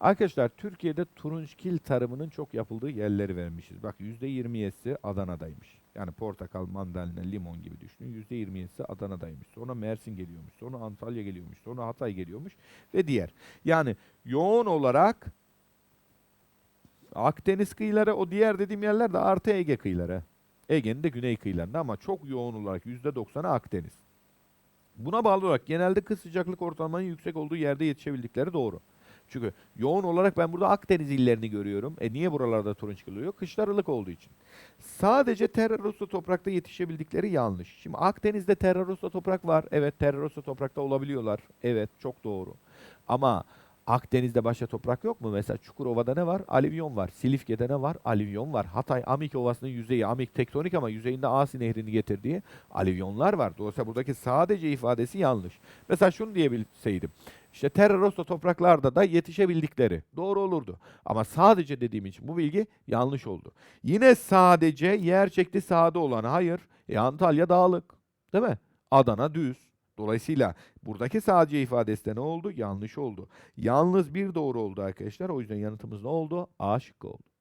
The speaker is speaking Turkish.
Arkadaşlar Türkiye'de turunçgil tarımının çok yapıldığı yerleri vermişiz. Bak %27'si Adana'daymış. Yani portakal, mandalina, limon gibi düşünün. %27'si Adana'daymış. Sonra Mersin geliyormuş. Sonra Antalya geliyormuş. Sonra Hatay geliyormuş. Ve diğer. Yani yoğun olarak Akdeniz kıyıları o diğer dediğim yerler de artı Ege kıyıları. Ege'nin de güney kıyılarında ama çok yoğun olarak %90'ı Akdeniz. Buna bağlı olarak genelde kış sıcaklık ortalamanın yüksek olduğu yerde yetişebildikleri doğru. Çünkü yoğun olarak ben burada Akdeniz illerini görüyorum. E niye buralarda turunç oluyor? Kışlar ılık olduğu için. Sadece terra rossa toprakta yetişebildikleri yanlış. Şimdi Akdeniz'de terra rossa toprak var. Evet terra rossa toprakta olabiliyorlar. Evet çok doğru. Ama Akdeniz'de başka toprak yok mu? Mesela Çukurova'da ne var? Alivyon var. Silifke'de ne var? Alivyon var. Hatay Amik Ovası'nın yüzeyi, Amik tektonik ama yüzeyinde Asi Nehri'ni getirdiği alivyonlar var. Dolayısıyla buradaki sadece ifadesi yanlış. Mesela şunu diyebilseydim. İşte Terra Rossa topraklarda da yetişebildikleri doğru olurdu. Ama sadece dediğim için bu bilgi yanlış oldu. Yine sadece yer çekti sahada olan hayır. E Antalya dağlık. Değil mi? Adana düz. Dolayısıyla buradaki sadece ifadesi de ne oldu? Yanlış oldu. Yalnız bir doğru oldu arkadaşlar. O yüzden yanıtımız ne oldu? A şıkkı oldu.